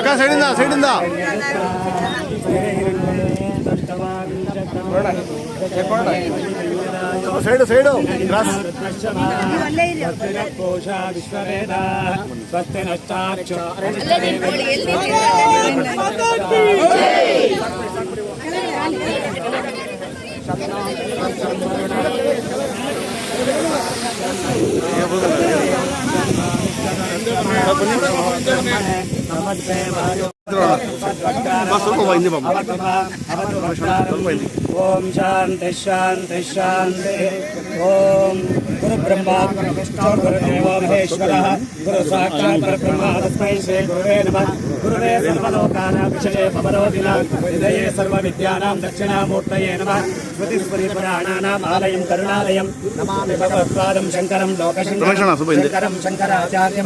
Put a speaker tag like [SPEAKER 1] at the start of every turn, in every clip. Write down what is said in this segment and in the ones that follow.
[SPEAKER 1] ಅಕ್ಕ ಸೈಡಿಂದ ಸೈಡಿಂದ ಸೈಡು ಸೈಡು ಕೋಶ ವಿಶ್ವವೇದ ಸ್ವಸ್ತಿ ನಷ್ಟಾಕ್ಷ Yeah, सब ఓం శాంతి శాంతి శాంతి ఓం గురు బ్రహ్మ గురు దేవో మహేశ్వర గురు సాక్షాత్ పరబ్రహ్మ తస్మై శ్రీ గురువే నమ గురువే సర్వలోకానాం విషయే పవరోధినా హృదయే సర్వ విద్యానాం దక్షిణామూర్తయే నమ స్మృతి ఆలయం కరుణాలయం నమామి భగవత్పాదం శంకరం లోకశంకరం శంకరాచార్యం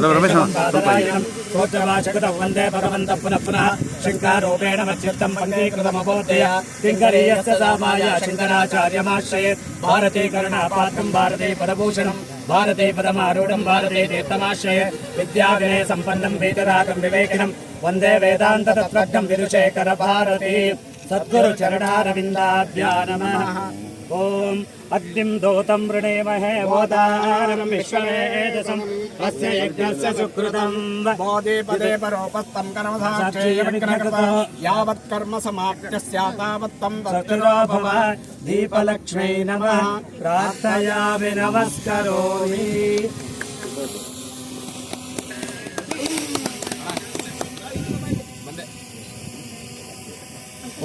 [SPEAKER 1] వందే భగవంత పునః पुनः शङ्कारूपेण मध्यर्थं पङ्गीकृतमबोधय किङ्करीयस्य सामाय शङ्कराचार्यमाश्रये भारते करुणापात्रं भारते पदभूषणं
[SPEAKER 2] भारते पदमारूढं भारते तीर्थमाश्रये विद्याविनय सम्पन्नं वेदरागं विवेकिनं वन्दे वेदान्ततत्त्वज्ञं विदुषेकर भारती सद्गुरु सद्गुरुचरणारविन्दाभ्या नमः ॐ अग्निं दोतं वृणेमहे बोधानं विश्ववेदसं अस्य यज्ञस्य सुकृतं बोधे पदे परोपस्तं कर्मधाक्षेयविघ्नकृत यावत् कर्म समाप्य स्यात् तावत् तं वक्तुरो भव दीपलक्ष्म्यै नमः प्रार्थयामि नमस्करोमि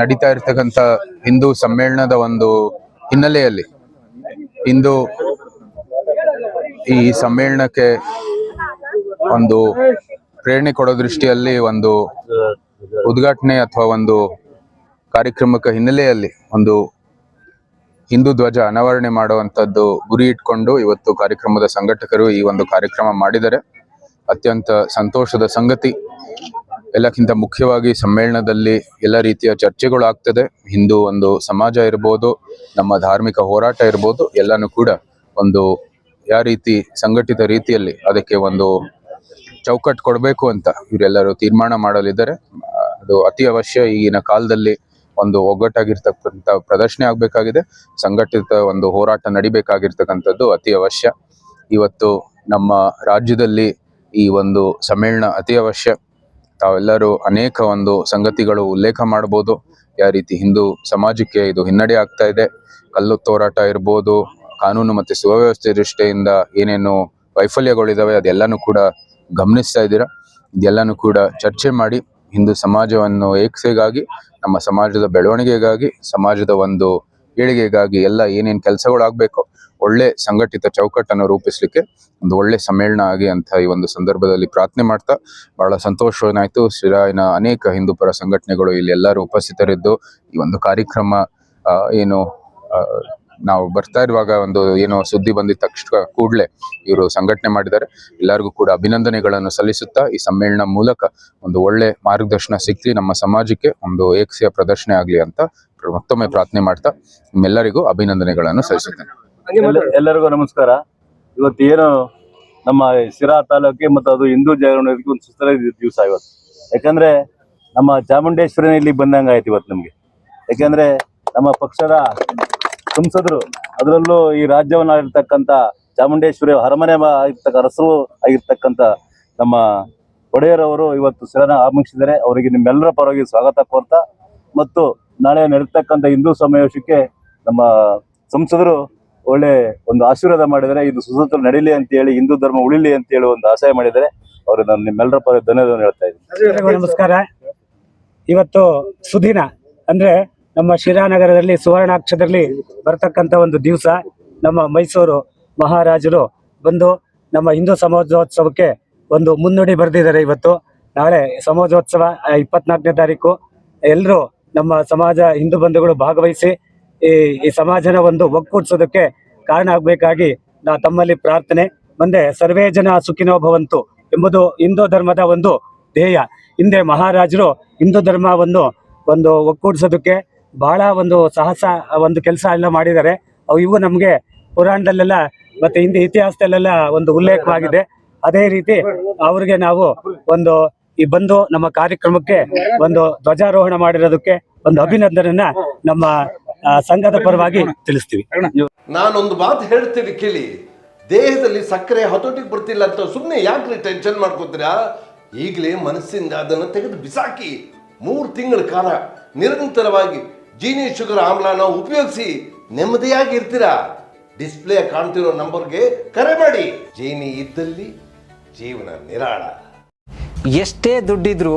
[SPEAKER 2] ನಡೀತಾ ಇರ್ತಕ್ಕಂಥ ಹಿಂದೂ ಸಮ್ಮೇಳನದ ಒಂದು ಹಿನ್ನೆಲೆಯಲ್ಲಿ ಇಂದು ಈ ಸಮ್ಮೇಳನಕ್ಕೆ ಒಂದು ಪ್ರೇರಣೆ ಕೊಡೋ ದೃಷ್ಟಿಯಲ್ಲಿ ಒಂದು ಉದ್ಘಾಟನೆ ಅಥವಾ ಒಂದು ಕಾರ್ಯಕ್ರಮಕ್ಕೆ ಹಿನ್ನೆಲೆಯಲ್ಲಿ ಒಂದು ಹಿಂದೂ ಧ್ವಜ ಅನಾವರಣೆ ಮಾಡುವಂಥದ್ದು ಗುರಿ ಇಟ್ಕೊಂಡು ಇವತ್ತು ಕಾರ್ಯಕ್ರಮದ ಸಂಘಟಕರು ಈ ಒಂದು ಕಾರ್ಯಕ್ರಮ ಮಾಡಿದರೆ ಅತ್ಯಂತ ಸಂತೋಷದ ಸಂಗತಿ ಎಲ್ಲಕ್ಕಿಂತ ಮುಖ್ಯವಾಗಿ ಸಮ್ಮೇಳನದಲ್ಲಿ ಎಲ್ಲ ರೀತಿಯ ಚರ್ಚೆಗಳು ಆಗ್ತದೆ ಹಿಂದೂ ಒಂದು ಸಮಾಜ ಇರ್ಬೋದು ನಮ್ಮ ಧಾರ್ಮಿಕ ಹೋರಾಟ ಇರ್ಬೋದು ಎಲ್ಲನೂ ಕೂಡ ಒಂದು ಯಾವ ರೀತಿ ಸಂಘಟಿತ ರೀತಿಯಲ್ಲಿ ಅದಕ್ಕೆ ಒಂದು ಚೌಕಟ್ಟು ಕೊಡಬೇಕು ಅಂತ ಇವರೆಲ್ಲರೂ ತೀರ್ಮಾನ ಮಾಡಲಿದ್ದಾರೆ ಅದು ಅತಿ ಅವಶ್ಯ ಈಗಿನ ಕಾಲದಲ್ಲಿ ಒಂದು ಒಗ್ಗಟ್ಟಾಗಿರ್ತಕ್ಕಂಥ ಪ್ರದರ್ಶನ ಆಗಬೇಕಾಗಿದೆ ಸಂಘಟಿತ ಒಂದು ಹೋರಾಟ ನಡಿಬೇಕಾಗಿರ್ತಕ್ಕಂಥದ್ದು ಅತಿ ಅವಶ್ಯ ಇವತ್ತು ನಮ್ಮ ರಾಜ್ಯದಲ್ಲಿ ಈ ಒಂದು ಸಮ್ಮೇಳನ ಅತಿ ಅವಶ್ಯ ತಾವೆಲ್ಲರೂ ಅನೇಕ ಒಂದು ಸಂಗತಿಗಳು ಉಲ್ಲೇಖ ಮಾಡ್ಬೋದು ಯಾವ ರೀತಿ ಹಿಂದೂ ಸಮಾಜಕ್ಕೆ ಇದು ಹಿನ್ನಡೆ ಆಗ್ತಾ ಇದೆ ಕಲ್ಲು ತೋರಾಟ ಇರ್ಬೋದು ಕಾನೂನು ಮತ್ತು ಸುವ್ಯವಸ್ಥೆ ದೃಷ್ಟಿಯಿಂದ ಏನೇನು ವೈಫಲ್ಯಗಳಿದಾವೆ ಅದೆಲ್ಲನೂ ಕೂಡ ಗಮನಿಸ್ತಾ ಇದ್ದೀರಾ ಇದೆಲ್ಲನೂ ಕೂಡ ಚರ್ಚೆ ಮಾಡಿ ಹಿಂದೂ ಸಮಾಜವನ್ನು ಏಕ್ಸೆಗಾಗಿ ನಮ್ಮ ಸಮಾಜದ ಬೆಳವಣಿಗೆಗಾಗಿ ಸಮಾಜದ ಒಂದು ಏಳಿಗೆಗಾಗಿ ಎಲ್ಲ ಏನೇನು ಕೆಲಸಗಳಾಗಬೇಕು ಒಳ್ಳೆ ಸಂಘಟಿತ ಚೌಕಟ್ಟನ್ನು ರೂಪಿಸಲಿಕ್ಕೆ ಒಂದು ಒಳ್ಳೆ ಸಮ್ಮೇಳನ ಆಗಿ ಅಂತ ಈ ಒಂದು ಸಂದರ್ಭದಲ್ಲಿ ಪ್ರಾರ್ಥನೆ ಮಾಡ್ತಾ ಬಹಳ ಸಂತೋಷವನ್ನಾಯಿತು ಶಿರಾಯಿನ ಅನೇಕ ಹಿಂದೂ ಪರ ಸಂಘಟನೆಗಳು ಇಲ್ಲಿ ಎಲ್ಲರೂ ಉಪಸ್ಥಿತರಿದ್ದು ಈ ಒಂದು ಕಾರ್ಯಕ್ರಮ ಏನು ನಾವು ಬರ್ತಾ ಇರುವಾಗ ಒಂದು ಏನೋ ಸುದ್ದಿ ಬಂದಿದ ತಕ್ಷಣ ಕೂಡಲೇ ಇವರು ಸಂಘಟನೆ ಮಾಡಿದ್ದಾರೆ ಎಲ್ಲರಿಗೂ ಕೂಡ ಅಭಿನಂದನೆಗಳನ್ನು ಸಲ್ಲಿಸುತ್ತಾ ಈ ಸಮ್ಮೇಳನ ಮೂಲಕ ಒಂದು ಒಳ್ಳೆ ಮಾರ್ಗದರ್ಶನ ಸಿಕ್ಲಿ ನಮ್ಮ ಸಮಾಜಕ್ಕೆ ಒಂದು ಏಕ್ಸೆಯ ಪ್ರದರ್ಶನ ಆಗಲಿ ಅಂತ ಮತ್ತೊಮ್ಮೆ ಪ್ರಾರ್ಥನೆ ಮಾಡ್ತಾ ನಿಮ್ಮೆಲ್ಲರಿಗೂ ಅಭಿನಂದನೆಗಳನ್ನು ಸಲ್ಲಿಸುತ್ತೇನೆ
[SPEAKER 3] ಎಲ್ಲರಿಗೂ ನಮಸ್ಕಾರ ಇವತ್ತು ಏನು ನಮ್ಮ ಸಿರಾ ತಾಲೂಕಿಗೆ ಮತ್ತು ಅದು ಹಿಂದೂ ಜಾಗರಣೆ ಒಂದು ಸುಸ್ತರ ದಿವಸ ಇವತ್ತು ಯಾಕಂದ್ರೆ ನಮ್ಮ ಚಾಮುಂಡೇಶ್ವರಿನ ಇಲ್ಲಿ ಬಂದಂಗ ಆಯ್ತು ಇವತ್ತು ನಮಗೆ ಯಾಕಂದ್ರೆ ನಮ್ಮ ಪಕ್ಷದ ಸಂಸದರು ಅದರಲ್ಲೂ ಈ ರಾಜ್ಯವನ್ನು ಆಗಿರ್ತಕ್ಕಂಥ ಚಾಮುಂಡೇಶ್ವರಿ ಅರಮನೆ ಆಗಿರ್ತಕ್ಕ ಅರಸರು ಆಗಿರ್ತಕ್ಕಂಥ ನಮ್ಮ ಒಡೆಯರವರು ಇವತ್ತು ಶಿರಾನ ಆಗಮಿಸಿದರೆ ಅವರಿಗೆ ನಿಮ್ಮೆಲ್ಲರ ಪರವಾಗಿ ಸ್ವಾಗತ ಕೋರ್ತಾ ಮತ್ತು ನಾಳೆ ನಡೆತಕ್ಕಂಥ ಹಿಂದೂ ಸಮಾವೇಶಕ್ಕೆ ನಮ್ಮ ಸಂಸದರು ಒಳ್ಳೆ ಒಂದು ಆಶೀರ್ವಾದ ಮಾಡಿದರೆ ಇದು ಸುಸೂತ್ರ ನಡೀಲಿ ಅಂತ ಹೇಳಿ ಹಿಂದೂ ಧರ್ಮ ಉಳಿಲಿ ಅಂತ ಹೇಳಿ ಒಂದು ಆಶಯ ಮಾಡಿದರೆ ಅವರು ನಾನು ನಿಮ್ಮೆಲ್ಲರ ಪರ ಧನ್ಯವಾದ ಹೇಳ್ತಾ
[SPEAKER 4] ಇದ್ದೀನಿ ನಮಸ್ಕಾರ ಇವತ್ತು ಸುದಿನ ಅಂದ್ರೆ ನಮ್ಮ ಶಿರಾನಗರದಲ್ಲಿ ಸುವರ್ಣಾಕ್ಷದಲ್ಲಿ ಬರ್ತಕ್ಕಂತ ಒಂದು ದಿವಸ ನಮ್ಮ ಮೈಸೂರು ಮಹಾರಾಜರು ಬಂದು ನಮ್ಮ ಹಿಂದೂ ಸಮಾಜೋತ್ಸವಕ್ಕೆ ಒಂದು ಮುನ್ನುಡಿ ಬರೆದಿದ್ದಾರೆ ಇವತ್ತು ನಾಳೆ ಸಮಾಜೋತ್ಸವ ಇಪ್ಪತ್ನಾಲ್ಕನೇ ತಾರೀಕು ಎಲ್ಲರೂ ನಮ್ಮ ಸಮಾಜ ಹಿಂದೂ ಬಂಧುಗಳು ಭಾಗವಹಿಸಿ ಈ ಈ ಸಮಾಜನ ಒಂದು ಒಕ್ಕೂಡಿಸೋದಕ್ಕೆ ಕಾರಣ ಆಗ್ಬೇಕಾಗಿ ನಾ ತಮ್ಮಲ್ಲಿ ಪ್ರಾರ್ಥನೆ ಮುಂದೆ ಸರ್ವೇ ಜನ ಸುಖಿನೋ ಭವಂತು ಎಂಬುದು ಹಿಂದೂ ಧರ್ಮದ ಒಂದು ಧ್ಯೇಯ ಹಿಂದೆ ಮಹಾರಾಜರು ಹಿಂದೂ ಧರ್ಮವನ್ನು ಒಂದು ಒಕ್ಕೂಡಿಸೋದಕ್ಕೆ ಬಹಳ ಒಂದು ಸಾಹಸ ಒಂದು ಕೆಲಸ ಎಲ್ಲ ಮಾಡಿದ್ದಾರೆ ಅವು ಇವು ನಮಗೆ ಪುರಾಣದಲ್ಲೆಲ್ಲ ಮತ್ತೆ ಹಿಂದೆ ಇತಿಹಾಸದಲ್ಲೆಲ್ಲ ಒಂದು ಉಲ್ಲೇಖವಾಗಿದೆ ಅದೇ ರೀತಿ ಅವ್ರಿಗೆ ನಾವು ಒಂದು ಈ ಬಂದು ನಮ್ಮ ಕಾರ್ಯಕ್ರಮಕ್ಕೆ ಒಂದು ಧ್ವಜಾರೋಹಣ ಮಾಡಿರೋದಕ್ಕೆ ಒಂದು ಅಭಿನಂದನೆಯನ್ನ ನಮ್ಮ ಸಂಘದ ಪರವಾಗಿ ತಿಳಿಸ್ತೀವಿ
[SPEAKER 5] ನಾನೊಂದು ಮಾತು ಹೇಳ್ತೀನಿ ಕೇಳಿ ದೇಹದಲ್ಲಿ ಸಕ್ಕರೆ ಹತೋಟಿಗೆ ಬರ್ತಿಲ್ಲ ಅಂತ ಸುಮ್ಮನೆ ಯಾಕ್ರಿ ಟೆನ್ಷನ್ ಮಾಡ್ಕೋತೀರಾ ಈಗಲೇ ಮನಸ್ಸಿಂದ ಅದನ್ನು ತೆಗೆದು ಬಿಸಾಕಿ ಮೂರು ತಿಂಗಳ ಕಾಲ ನಿರಂತರವಾಗಿ ಜೀನಿ ಶುಗರ್ ಆಮ್ಲಾನ ಉಪಯೋಗಿಸಿ ನೆಮ್ಮದಿಯಾಗಿ ಇರ್ತೀರಾ ಡಿಸ್ಪ್ಲೇ ಕಾಣ್ತಿರೋ ನಂಬರ್ಗೆ ಕರೆ ಮಾಡಿ ಜೀನಿ ಇದ್ದಲ್ಲಿ ಜೀವನ ನಿರಾಳ
[SPEAKER 6] ಎಷ್ಟೇ ದುಡ್ಡಿದ್ರು